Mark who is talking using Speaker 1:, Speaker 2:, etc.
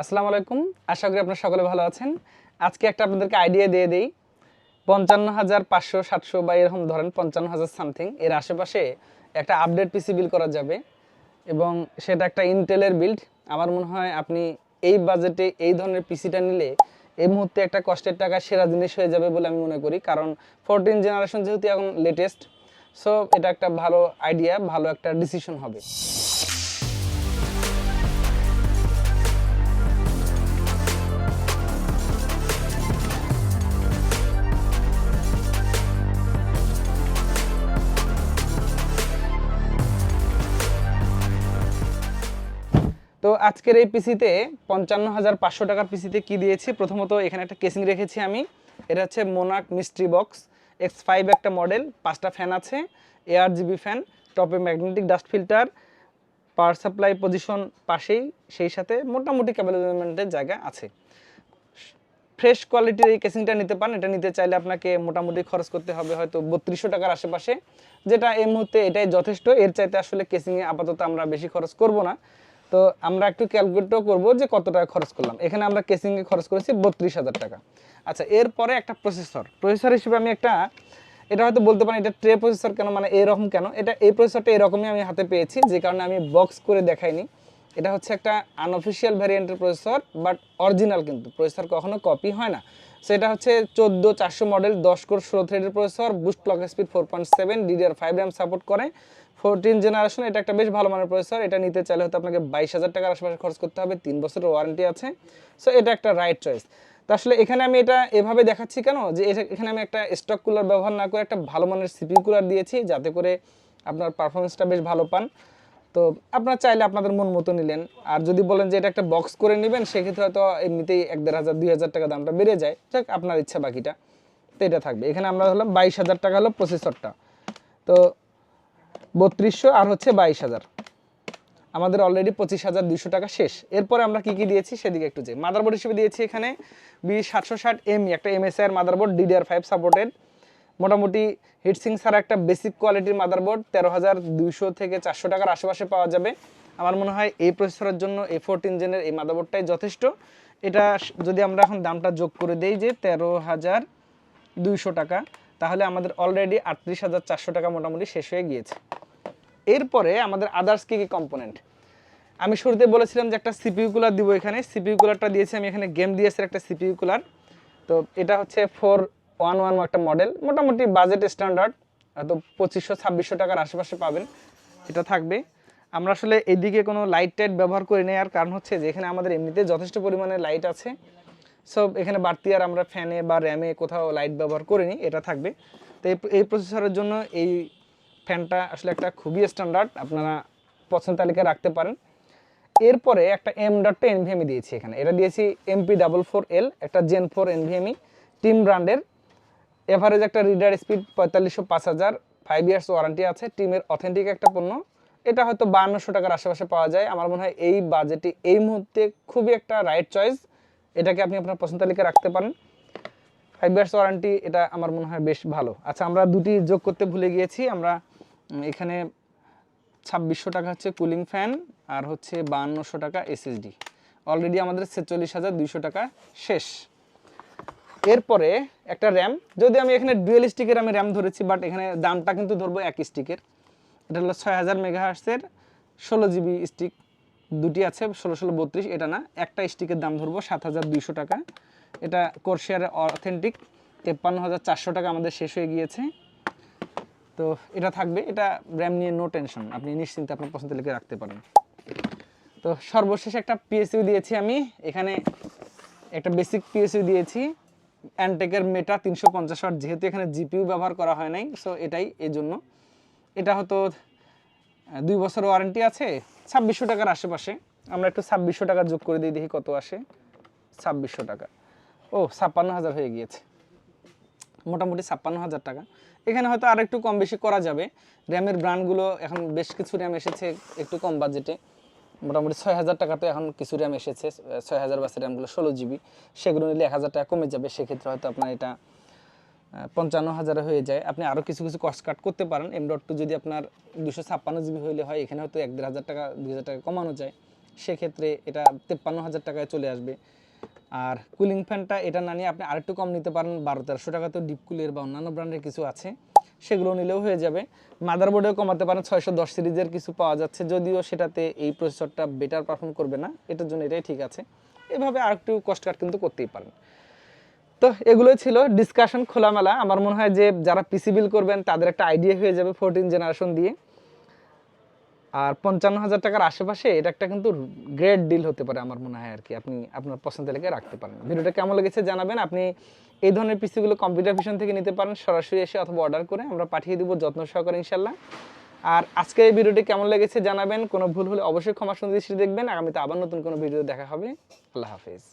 Speaker 1: আসসালামু আলাইকুম। আশা করি আপনারা সকলে ভালো আছেন। আজকে একটা আপনাদেরকে আইডিয়া দিয়ে দেই। পঞ্চান্ন হাজার পাঁচশো, সাতশো বা এরকম ধরেন পঞ্চান্ন হাজার সামথিং এর আশেপাশে একটা আপডেট পিসি বিল করা যাবে এবং সেটা একটা ইন্টেলের বিল্ড আমার মনে হয় আপনি এই বাজেটে এই ধরনের পিসিটা নিলে এই মুহূর্তে একটা কষ্টের টাকা সেরা জিনিস হয়ে যাবে বলে আমি মনে করি। কারণ ফোরটিন জেনারেশন যেহেতু এখন লেটেস্ট সো এটা একটা ভালো আইডিয়া ভালো একটা ডিসিশন হবে। তো আজকের এই পিসিতে পঞ্চান্ন হাজার পাঁচশো টাকার পিসিতে কি দিয়েছি? প্রথমত এখানে একটা কেসিং রেখেছি আমি। এটা হচ্ছে মোনাক মিস্ট্রি বক্স এক্স ফাইভ একটা মডেল পাঁচটা ফ্যান আছে এয়ার জিবি ফ্যান টপে magnetic dust filter power supply position পাশেই, সেই সাথে মোটামুটি ক্যাবেল জায়গা আছে। ফ্রেশ কোয়ালিটির এই কেসিংটা নিতে পারেন। এটা নিতে চাইলে আপনাকে মোটামুটি খরচ করতে হবে হয়তো বত্রিশশো টাকার আশেপাশে। যেটা এই মুহূর্তে এটাই যথেষ্ট। এর চাইতে আসলে কেসিংয়ে আপাতত আমরা বেশি খরচ করব না। তো আমরা একটু ক্যালকুলেটও করব যে কত টাকা খরচ করলাম। এখানে আমরা কেসিংয়ে খরচ করেছি বত্রিশ হাজার টাকা। আচ্ছা এরপরে একটা প্রসেসর প্রসেসর হিসেবে আমি একটা, এটা হয়তো বলতে পারি এটা ট্রে প্রসেসর কেন মানে এরকম কেন? এটা, এই প্রসেসরটা এরকমই আমি হাতে পেয়েছি, যে কারণে আমি বক্স করে দেখাইনি। এটা হচ্ছে একটা আনঅফিসিয়াল ভ্যারিয়েন্টের প্রসেসর বাট অরিজিনাল কিন্তু। প্রসেসর কখনো কপি হয় না। সেটা হচ্ছে চোদ্দ চারশো মডেল দশ কোর ষোলো থ্রেডের processor boost clock speed four point seven DDR five RAM support করে। ফোরটিন জেনারেশন এটা একটা বেশ ভালো মানের প্রসেসর এটা নিতে চাইলে হয়তো আপনাকে বাইশ হাজার টাকার আশেপাশে খরচ করতে হবে, তিন বছরের ওয়ারেন্টি আছে। সো এটা একটা রাইট চয়েস তো আসলে এখানে আমি এটা এভাবে দেখাচ্ছি কেন? যে এখানে আমি একটা স্টক কুলার ব্যবহার না করে একটা ভালো মানের সিপিউ কুলার দিয়েছি, যাতে করে আপনার পারফরমেন্সটা বেশ ভালো পান। তো আপনারা চাইলে আপনাদের মন মতো নিলেন। আর যদি বলেন যে এটা একটা বক্স করে নেবেন, সেক্ষেত্রে হয়তো এমনিতেই এক দেড় হাজার, দুই হাজার টাকা দামটা বেড়ে যায়। যাক, আপনার ইচ্ছা বাকিটা। তো এটা থাকবে। এখানে আমরা হলাম বাইশ হাজার টাকা হলো প্রসেসরটা তো বত্রিশশো আর হচ্ছে বাইশ হাজার। আমাদের অলরেডি পঁচিশ হাজার দুশো টাকা শেষ। এরপরে আমরা কি কি দিয়েছি সেদিকে একটু যাই। মাদারবোর্ড হিসেবে দিয়েছি এখানে বি সাতশো, ষাট এমই একটা এমএসআই এর মাদারবোর্ড ডিডিআর ফাইভ সাপোর্টেড মোটামুটি হিটসিং ছাড়া একটা বেসিক কোয়ালিটির মাদারবোর্ড তেরো হাজার দুইশো থেকে চারশো টাকার আশেপাশে পাওয়া যাবে। আমার মনে হয় এই প্রসেসরের জন্য এ ফোরটিন জেনের এই মাদারবোর্ডটাই যথেষ্ট। এটা যদি আমরা এখন দামটা যোগ করে দেই যে তেরো হাজার দুইশো টাকা, তাহলে আমাদের অলরেডি আটত্রিশ হাজার চারশো টাকা মোটামুটি শেষ হয়ে গিয়েছে। এরপরে আমাদের আদার্স কী কী কম্পোনেন্ট আমি শুরুতে বলেছিলাম যে একটা সিপিইউ কুলার দিব এখানে। সিপিইউ কুলারটা দিয়েছি, আমি এখানে গেম দিয়েছি একটা সিপিইউ কুলার তো এটা হচ্ছে ফোর ওয়ান ওয়ান একটা মডেল, মোটামুটি বাজেট স্ট্যান্ডার্ড হয়তো পঁচিশশো, ছাব্বিশশো টাকার আশেপাশে পাবেন, এটা থাকবে। আমরা আসলে এদিকে কোনো লাইট টাইট ব্যবহার করি না আর কারণ হচ্ছে যে এখানে আমাদের এমনিতে যথেষ্ট পরিমাণে লাইট আছে। সো এখানে বাড়তি আর আমরা ফ্যানে বা র্যামে কোথাও লাইট ব্যবহার করিনি, এটা থাকবে। তো এই এই প্রসেসরের জন্য এই ফ্যানটা আসলে একটা খুবই স্ট্যান্ডার্ড আপনারা পছন্দ তালিকায় রাখতে পারেন। এরপরে একটা এম ডটটা এনভিএমই দিয়েছি এখানে। এটা দিয়েছি এমপি ডাবল ফোর এল একটা জেন ফোর এনভিএমই টিম ব্র্যান্ডের এভারেজ একটা রিডার স্পিড পঁয়তাল্লিশশো পাঁচ হাজার। ফাইভ ইয়ার্স ওয়ারেন্টি আছে। টিমের অথেন্টিক একটা পণ্য। এটা হয়তো বায়ান্নশো টাকার আশেপাশে পাওয়া যায়। আমার মনে হয় এই বাজেটে এই মুহূর্তে খুবই একটা রাইট চয়েস এটাকে আপনি আপনার পছন্দ তালিকায় রাখতে পারেন। ফাইভ ইয়ার্স ওয়ারেন্টি এটা আমার মনে হয় বেশ ভালো। আচ্ছা আমরা দুটি যোগ করতে ভুলে গিয়েছি। আমরা এখানে ছাব্বিশশো টাকা হচ্ছে কুলিং ফ্যান আর হচ্ছে বাহান্নশো টাকা এসএসডি অলরেডি আমাদের ছেচল্লিশ হাজার দুইশো টাকা শেষ। এরপরে একটা র্যাম, যদি আমি এখানে ডুয়েল স্টিকের আমি র্যাম ধরেছি বাট এখানে দামটা কিন্তু ধরবো এক স্টিকের এটা হলো ছয় হাজার মেগাহার্সের ষোলো জিবি স্টিক দুটি আছে, ষোলো ষোলো বত্রিশ, এটা না, একটা স্টিকের দাম ধরবো সাত হাজার দুইশো টাকা। এটা কোর্সিয়ার অথেন্টিক তেপ্পান্ন হাজার চারশো টাকা আমাদের শেষ হয়ে গিয়েছে। তো এটা থাকবে, এটা র্যাম নিয়ে নো টেনশন আপনি নিশ্চিন্তে আপনার পছন্দ লিখে রাখতে পারেন। তো সর্বশেষ একটা পিএসইউ দিয়েছি আমি, এখানে একটা বেসিক পিএসইউ দিয়েছি। অ্যান্টেকের মেটা তিনশো পঞ্চাশ ওয়াট যেহেতু এখানে জিপিইউ ব্যবহার করা হয় নাই সো এটাই এই জন্য এটা আহ, দুই বছর ওয়ারেন্টি আছে ছাব্বিশশো টাকার আশেপাশে। আমরা একটু ছাব্বিশশো টাকা যোগ করে দিই দেখি কত আসে। ছাব্বিশশো টাকা। ও ছাপ্পান্ন হাজার হয়ে গিয়েছে। মোটামুটি ছাপ্পান্ন হাজার টাকা। এখানে হয়তো আর একটু কম বেশি করা যাবে। র্যামের ব্র্যান্ডগুলো এখন বেশ কিছু র্যাম এসেছে একটু কম বাজেটে মোটামুটি ছয় হাজার টাকাতে এখন কিছু র্যাম এসেছে, ছয় হাজার বাসের র্যামগুলো ষোলো জিবি সেগুলো নিলে এক হাজার টাকা কমে যাবে, সেক্ষেত্রে হয়তো আপনার এটা পঞ্চান্ন হাজারে হয়ে যায়। আপনি আরও কিছু কিছু কস্ট কাট করতে পারেন। এম ডট টু যদি আপনার দুশো ছাপ্পান্ন জিবি হইলে হয় এখানে হয়তো এক দেড় হাজার টাকা, দুই হাজার টাকা কমানো যায়। সেক্ষেত্রে এটা তেপ্পান্ন হাজার টাকায় চলে আসবে। আর কুলিং ফ্যানটা এটা না নিয়ে আপনি আরেকটু কম নিতে পারেন। বারো তেরোশো টাকা তো ডিপ কুলের বা অন্যান্য ব্র্যান্ডের কিছু আছে। সেগুলো নিলেও হয়ে যাবে। মাদারবোর্ডেও কমাতে পারেন ছয়শো দশ সিরিজের কিছু পাওয়া যাচ্ছে, যদিও সেটাতে এই প্রসেসরটা বেটার পারফর্ম করবে না, এটার জন্য এটাই ঠিক আছে। এভাবে আরেকটু কষ্ট কাট কিন্তু করতেই পারেন। তো এগুলোই ছিল ডিসকাশন খোলামেলা। আমার মনে হয় যে যারা পিসি বিল করবেন, তাদের একটা আইডিয়া হয়ে যাবে ফোরটিন জেনারেশন দিয়ে। আর পঞ্চান্ন হাজার টাকার আশেপাশে এটা একটা কিন্তু গ্রেট ডিল হতে পারে আমার মনে হয় আর কি। আপনি আপনার পছন্দ লেগে রাখতে পারেন। ভিডিওটা কেমন লেগেছে জানাবেন। আপনি এই ধরনের পিসিগুলো কম্পিউটার ভিশন থেকে নিতে পারেন। সরাসরি এসে অথবা অর্ডার করে আমরা পাঠিয়ে দিব যত্ন সহকারে ইনশাল্লাহ আর আজকের এই ভিডিওটি কেমন লেগেছে জানাবেন। কোনো ভুল হলে অবশ্যই ক্ষমা সুন্দর দেখবেন। আগামীতে আবার নতুন কোনো ভিডিও দেখা হবে। আল্লাহ হাফেজ।